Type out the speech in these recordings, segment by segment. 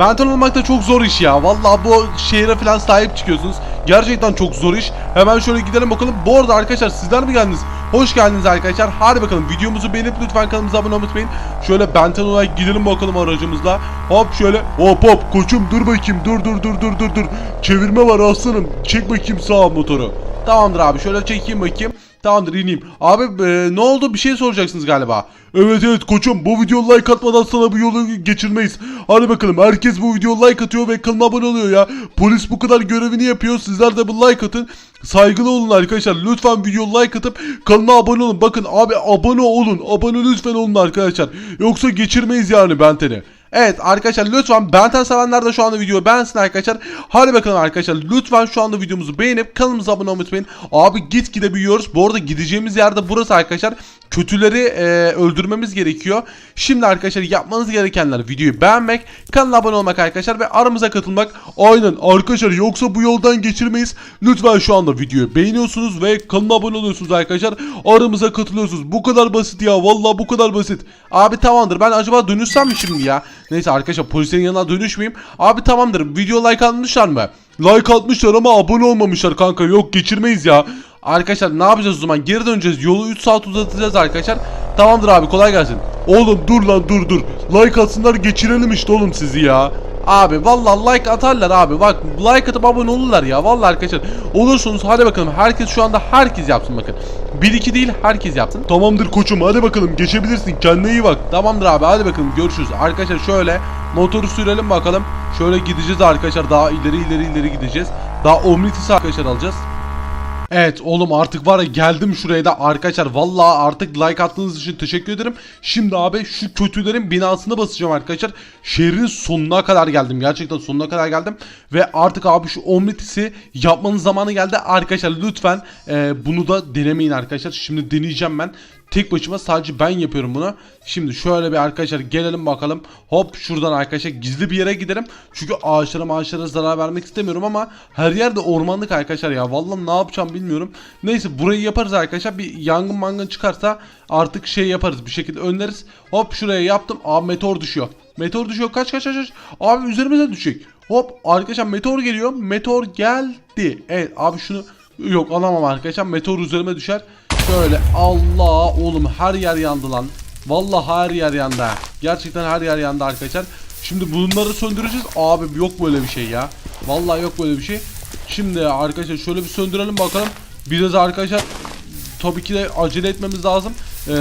Benton olmak da çok zor iş ya. Vallahi bu şehre falan sahip çıkıyorsunuz. Gerçekten çok zor iş. Hemen şöyle gidelim bakalım. Bu arada arkadaşlar sizler mi geldiniz? Hoş geldiniz arkadaşlar. Hadi bakalım videomuzu beğenip lütfen kanalımıza abone olmayı. Şöyle Benton olarak gidelim bakalım aracımızla. Hop şöyle. Hop hop koçum dur bakayım. Dur dur dur dur dur dur. Çevirme var aslanım. Çek bakayım sağ motoru. Tamamdır abi şöyle çekeyim bakayım. Tamamdır ineyim. Abi e, ne oldu bir şey soracaksınız galiba. Evet evet koçum bu video like atmadan sana bu yolu geçirmeyiz. Hadi bakalım herkes bu video like atıyor ve kanala abone oluyor ya. Polis bu kadar görevini yapıyor. Sizler de bu like atın. Saygılı olun arkadaşlar. Lütfen video like atıp kanala abone olun. Bakın abi abone olun. Abone lütfen olun arkadaşlar. Yoksa geçirmeyiz yani Benten'i. Evet arkadaşlar lütfen Benten sevenler de şu anda videoyu beğensin arkadaşlar. Hadi bakalım arkadaşlar lütfen şu anda videomuzu beğenip kanalımıza abone olmayı unutmayın. Abi gitgide büyüyoruz. Bu arada gideceğimiz yerde burası arkadaşlar. Kötüleri e, öldürmemiz gerekiyor. Şimdi arkadaşlar yapmanız gerekenler videoyu beğenmek, kanala abone olmak arkadaşlar ve aramıza katılmak. Aynen arkadaşlar yoksa bu yoldan geçirmeyiz. Lütfen şu anda videoyu beğeniyorsunuz ve kanala abone oluyorsunuz arkadaşlar. Aramıza katılıyorsunuz. Bu kadar basit ya. Vallahi bu kadar basit. Abi tamamdır. Ben acaba dönüşsem mi şimdi ya? Neyse arkadaşlar polislerin yanına dönüşmeyeyim. Abi tamamdır. Video like almışlar mı? Like atmışlar ama abone olmamışlar kanka. Yok geçirmeyiz ya. Arkadaşlar ne yapacağız o zaman? Geri döneceğiz. Yolu 3 saat uzatacağız arkadaşlar. Tamamdır abi kolay gelsin. Oğlum dur lan dur dur. Like atsınlar geçirelim işte oğlum sizi ya. Abi vallahi like atarlar abi. Bak like atıp abone olurlar ya. Vallahi arkadaşlar. Olursunuz hadi bakalım. Herkes şu anda herkes yapsın bakın. 1 2 değil herkes yapsın. Tamamdır koçum hadi bakalım geçebilirsin. Kendine iyi bak. Tamamdır abi hadi bakalım görüşürüz. Arkadaşlar şöyle motoru sürelim bakalım. Şöyle gideceğiz arkadaşlar. Daha ileri ileri ileri gideceğiz. Daha Omnitis arkadaşlar alacağız. Evet oğlum artık var ya geldim şuraya da arkadaşlar vallahi artık like attığınız için teşekkür ederim. Şimdi abi şu kötülerin binasını basacağım arkadaşlar. Şehrin sonuna kadar geldim. Gerçekten sonuna kadar geldim. Ve artık abi şu omnitis'i yapmanın zamanı geldi. Arkadaşlar lütfen e, bunu da denemeyin arkadaşlar. Şimdi deneyeceğim ben. Tek başıma sadece ben yapıyorum bunu. Şimdi şöyle bir arkadaşlar gelelim bakalım. Hop şuradan arkadaşlar gizli bir yere gidelim. Çünkü ağaçlara ağaçlara zarar vermek istemiyorum ama her yerde ormanlık arkadaşlar ya. Vallahi ne yapacağım bilmiyorum. Neyse burayı yaparız arkadaşlar. Bir yangın mangın çıkarsa artık şey yaparız bir şekilde önleriz. Hop şuraya yaptım. Abi meteor düşüyor. Meteor düşüyor. Kaç kaç kaç. Abi üzerimize düşecek. Hop arkadaşlar meteor geliyor. Meteor geldi. Evet abi şunu yok alamam arkadaşlar. Meteor üzerime düşer. Şöyle Allah oğlum her yer yandı lan. Vallahi her yer yandı. Gerçekten her yer yandı arkadaşlar. Şimdi bunları söndüreceğiz. Abi yok böyle bir şey ya. Vallahi yok böyle bir şey. Şimdi arkadaşlar şöyle bir söndürelim bakalım. Biraz arkadaşlar tabii ki de acele etmemiz lazım. Ee,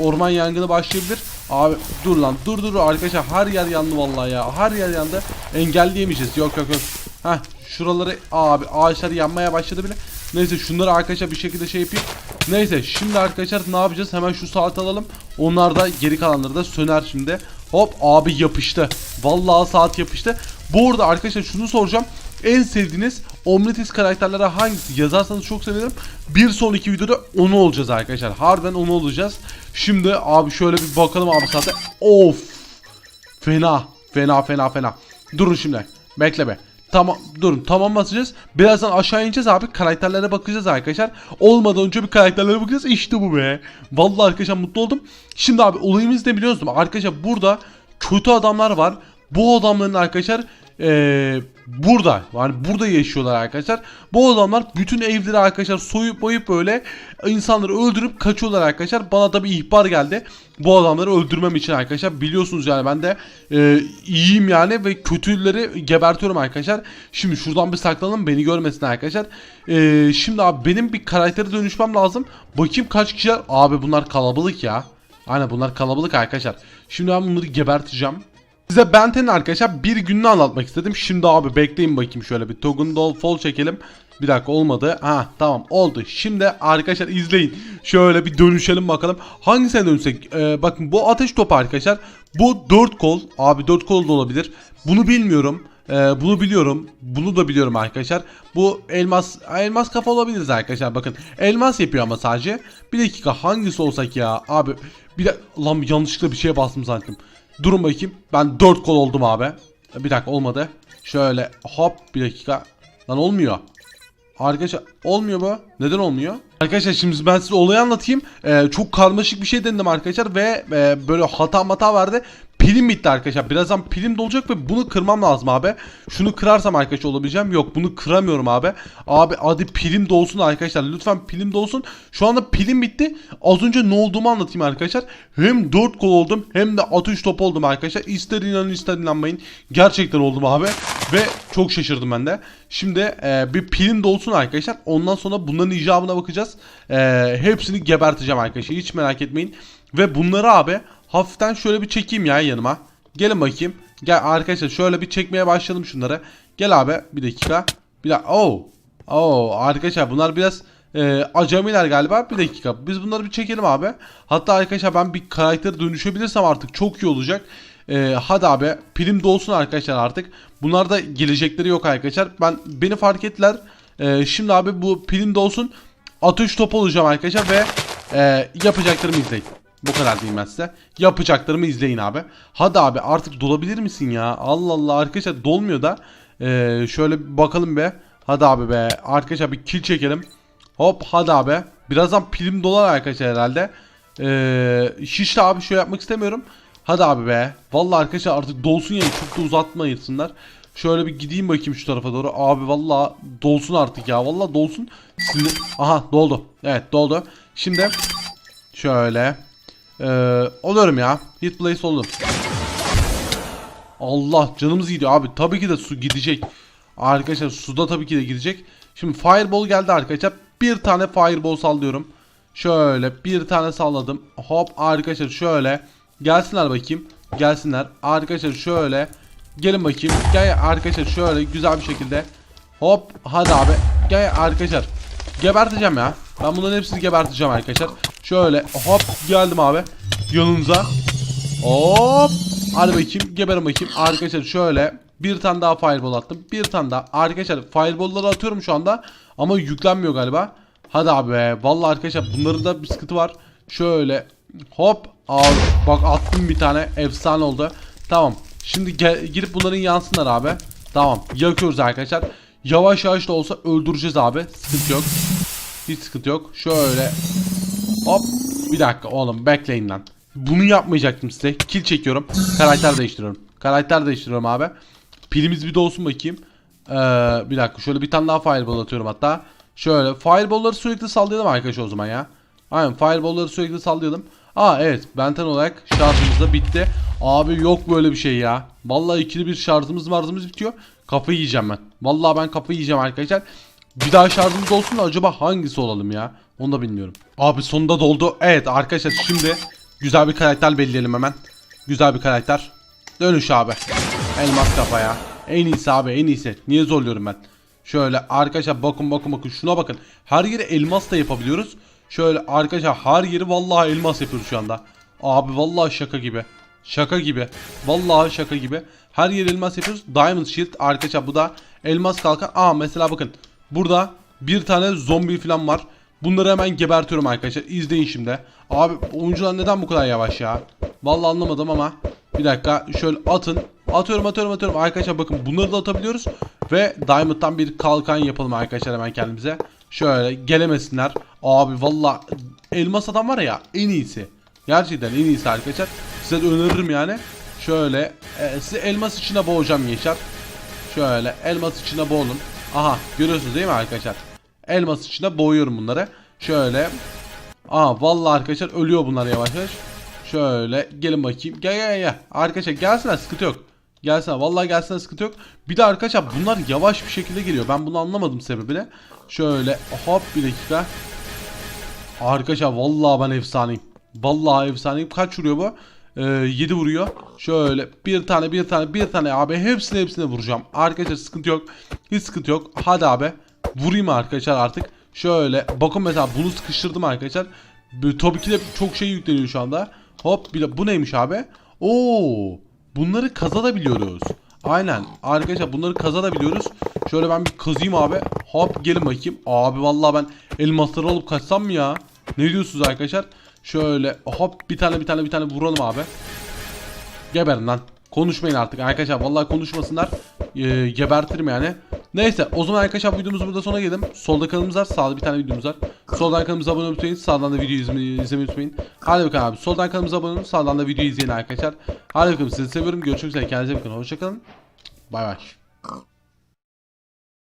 orman yangını başlayabilir. Abi dur lan dur dur arkadaşlar her yer yandı vallahi ya. Her yer yandı. Engelleyemeyeceğiz. Yok yok yok. Heh şuraları abi ağaçlar yanmaya başladı bile. Neyse şunları arkadaşlar bir şekilde şey yapayım. Neyse şimdi arkadaşlar ne yapacağız? Hemen şu saat alalım. Onlar da geri kalanları da söner şimdi. Hop abi yapıştı. Vallahi saat yapıştı. Bu arada arkadaşlar şunu soracağım. En sevdiğiniz Omnitis karakterlere hangisi yazarsanız çok sevinirim. Bir sonraki videoda onu olacağız arkadaşlar. Harbiden onu olacağız. Şimdi abi şöyle bir bakalım abi saate. Of. Fena. Fena fena fena. Durun şimdi. Bekle be. Tamam durun tamam basacağız. Birazdan aşağı ineceğiz abi. Karakterlere bakacağız arkadaşlar. Olmadan önce bir karakterlere bakacağız. İşte bu be. Vallahi arkadaşlar mutlu oldum. Şimdi abi olayımız ne biliyorsunuz mu? Arkadaşlar burada kötü adamlar var. Bu adamların arkadaşlar eee, burada yani burada yaşıyorlar arkadaşlar. Bu adamlar bütün evleri arkadaşlar soyup boyup böyle insanları öldürüp kaçıyorlar arkadaşlar. Bana da bir ihbar geldi. Bu adamları öldürmem için arkadaşlar. Biliyorsunuz yani ben de eee, iyiyim yani ve kötüleri gebertiyorum arkadaşlar. Şimdi şuradan bir saklanalım beni görmesin arkadaşlar. Eee, şimdi abi benim bir karaktere dönüşmem lazım. Bakayım kaç kişiler. Abi bunlar kalabalık ya. Aynen bunlar kalabalık arkadaşlar. Şimdi ben bunları geberteceğim. Size Benten'in arkadaşlar bir gününü anlatmak istedim. Şimdi abi bekleyin bakayım şöyle bir Togun Doll Fall çekelim. Bir dakika olmadı. Ha tamam oldu. Şimdi arkadaşlar izleyin. Şöyle bir dönüşelim bakalım. Hangisine dönüşsek? Ee, bakın bu ateş topu arkadaşlar. Bu 4 kol. Abi 4 kol da olabilir. Bunu bilmiyorum. Ee, bunu biliyorum. Bunu da biliyorum arkadaşlar. Bu elmas elmas kafa olabiliriz arkadaşlar. Bakın elmas yapıyor ama sadece. Bir dakika hangisi olsak ya? Abi bir de lan yanlışlıkla bir şeye bastım zannettim. Durun bakayım. Ben 4 kol oldum abi. Bir dakika olmadı. Şöyle hop bir dakika. Lan olmuyor. Arkadaşlar olmuyor bu. Neden olmuyor? Arkadaşlar şimdi ben size olayı anlatayım. Ee, çok karmaşık bir şey denedim arkadaşlar ve e, böyle hata mata verdi. Pilim bitti arkadaşlar. Birazdan pilim dolacak ve bunu kırmam lazım abi. Şunu kırarsam arkadaşlar olabileceğim. Yok bunu kıramıyorum abi. Abi hadi pilim dolsun arkadaşlar. Lütfen pilim dolsun. Şu anda pilim bitti. Az önce ne olduğumu anlatayım arkadaşlar. Hem 4 gol oldum hem de atış top oldum arkadaşlar. İster inanın ister inanmayın. Gerçekten oldum abi. Ve çok şaşırdım ben de. Şimdi e, bir pilim dolsun arkadaşlar. Ondan sonra bunların icabına bakacağız. E, hepsini geberteceğim arkadaşlar. Hiç merak etmeyin. Ve bunları abi hafiften şöyle bir çekeyim ya yanıma. Gelin bakayım. Gel arkadaşlar şöyle bir çekmeye başladım şunları. Gel abi bir dakika. Bir dakika. Oo. Oo arkadaşlar bunlar biraz e, acemiler galiba. Bir dakika. Biz bunları bir çekelim abi. Hatta arkadaşlar ben bir karakter dönüşebilirsem artık çok iyi olacak. E, hadi abi prim dolsun arkadaşlar artık. Bunlarda gelecekleri yok arkadaşlar. Ben beni fark ettiler. E, şimdi abi bu prim dolsun. Atış top olacağım arkadaşlar ve e, yapacaklarımı izleyin. Bu kadar diyeyim ben size. Yapacaklarımı izleyin abi. Hadi abi artık dolabilir misin ya? Allah Allah arkadaşlar dolmuyor da. Ee, şöyle bir bakalım be. Hadi abi be. Arkadaşlar bir kill çekelim. Hop hadi abi. Birazdan pilim dolar arkadaşlar herhalde. Ee, de abi şöyle yapmak istemiyorum. Hadi abi be. Vallahi arkadaşlar artık dolsun yani çok da uzatmayırsınlar. Şöyle bir gideyim bakayım şu tarafa doğru. Abi vallahi dolsun artık ya. Vallahi dolsun. Aha doldu. Evet doldu. Şimdi şöyle ee, oluyorum ya. Hit place oldum. Allah canımız gidiyor abi. Tabii ki de su gidecek. Arkadaşlar suda tabii ki de gidecek. Şimdi fireball geldi arkadaşlar. Bir tane fireball sallıyorum. Şöyle bir tane salladım. Hop arkadaşlar şöyle. Gelsinler bakayım. Gelsinler. Arkadaşlar şöyle. Gelin bakayım. Gel arkadaşlar şöyle güzel bir şekilde. Hop hadi abi. Gel arkadaşlar. Geberteceğim ya. Ben bunların hepsini geberteceğim arkadaşlar. Şöyle hop geldim abi. Yanınıza. Hop. Hadi bakayım geberin bakayım. Arkadaşlar şöyle bir tane daha fireball attım. Bir tane daha. Arkadaşlar fireball'ları atıyorum şu anda. Ama yüklenmiyor galiba. Hadi abi be. Vallahi arkadaşlar bunların da bir sıkıntı var. Şöyle hop. Abi bak attım bir tane. Efsane oldu. Tamam. Şimdi girip bunların yansınlar abi. Tamam. Yakıyoruz arkadaşlar. Yavaş yavaş da olsa öldüreceğiz abi. Sıkıntı yok. Hiç sıkıntı yok. Şöyle Hop. Bir dakika oğlum bekleyin lan. Bunu yapmayacaktım size. Kill çekiyorum. Karakter değiştiriyorum. Karakter değiştiriyorum abi. Pilimiz bir dolsun bakayım. Ee, bir dakika şöyle bir tane daha fireball atıyorum hatta. Şöyle fireball'ları sürekli sallayalım arkadaşlar o zaman ya. Aynen fireball'ları sürekli sallayalım. Aa evet benten olarak şarjımız da bitti. Abi yok böyle bir şey ya. Vallahi ikili bir şarjımız marzımız bitiyor. Kafayı yiyeceğim ben. Vallahi ben kafayı yiyeceğim arkadaşlar. Bir daha şarjımız olsun da acaba hangisi olalım ya? Onu da bilmiyorum. Abi sonunda doldu. Evet arkadaşlar şimdi güzel bir karakter belirleyelim hemen. Güzel bir karakter. Dönüş abi. Elmas kafaya. En iyisi abi en iyisi. Niye zorluyorum ben? Şöyle arkadaşlar bakın bakın bakın şuna bakın. Her yeri elmas da yapabiliyoruz. Şöyle arkadaşlar her yeri vallahi elmas yapıyoruz şu anda. Abi vallahi şaka gibi. Şaka gibi. Vallahi şaka gibi. Her yer elmas yapıyoruz. Diamond Shield arkadaşlar bu da elmas kalkan. Aa mesela bakın. Burada bir tane zombi falan var. Bunları hemen gebertiyorum arkadaşlar. İzleyin şimdi. Abi oyuncular neden bu kadar yavaş ya? Vallahi anlamadım ama. Bir dakika şöyle atın. Atıyorum atıyorum atıyorum. Arkadaşlar bakın bunları da atabiliyoruz. Ve Diamond'dan bir kalkan yapalım arkadaşlar hemen kendimize. Şöyle gelemesinler. Abi valla elmas adam var ya en iyisi. Gerçekten en iyisi arkadaşlar. Size de öneririm yani. Şöyle e, size elmas içine boğacağım Yaşar. Şöyle elmas içine boğulun. Aha görüyorsunuz değil mi arkadaşlar? Elmas içine boğuyorum bunları. Şöyle. Aa vallahi arkadaşlar ölüyor bunlar yavaş yavaş. Şöyle gelin bakayım. Gel gel gel. Arkadaşlar gelsinler sıkıntı yok. Gelsinler vallahi gelsinler sıkıntı yok. Bir de arkadaşlar bunlar yavaş bir şekilde geliyor. Ben bunu anlamadım sebebini. Şöyle hop bir dakika. Arkadaşlar vallahi ben efsaneyim. Vallahi efsaneyim. Kaç vuruyor bu? Ee, 7 vuruyor. Şöyle bir tane bir tane bir tane abi hepsine hepsine vuracağım. Arkadaşlar sıkıntı yok. Hiç sıkıntı yok. Hadi abi. Vurayım arkadaşlar artık. Şöyle bakın mesela bunu sıkıştırdım arkadaşlar. Böyle Tabii ki de çok şey yükleniyor şu anda. Hop bir bu neymiş abi? Oo! Bunları kazanabiliyoruz. Aynen. Arkadaşlar bunları kazanabiliyoruz. Şöyle ben bir kazıyım abi. Hop gelin bakayım. Abi vallahi ben elmasları alıp kaçsam mı ya? Ne diyorsunuz arkadaşlar? Şöyle hop bir tane bir tane bir tane vuralım abi. Geberin lan. Konuşmayın artık arkadaşlar. Vallahi konuşmasınlar. Ee, gebertirim yani. Neyse o zaman arkadaşlar videomuz burada sona gelelim. Solda kanalımız var. Sağda bir tane videomuz var. Soldan kanalımıza abone olmayı unutmayın. Sağdan da video izlemeyi, izlemeyi unutmayın. Hadi bakalım abi. Soldan kanalımıza abone olun. Sağdan da video izleyin arkadaşlar. Hadi bakalım sizi seviyorum. Görüşmek üzere. Kendinize bakın. Hoşçakalın. Bay bay.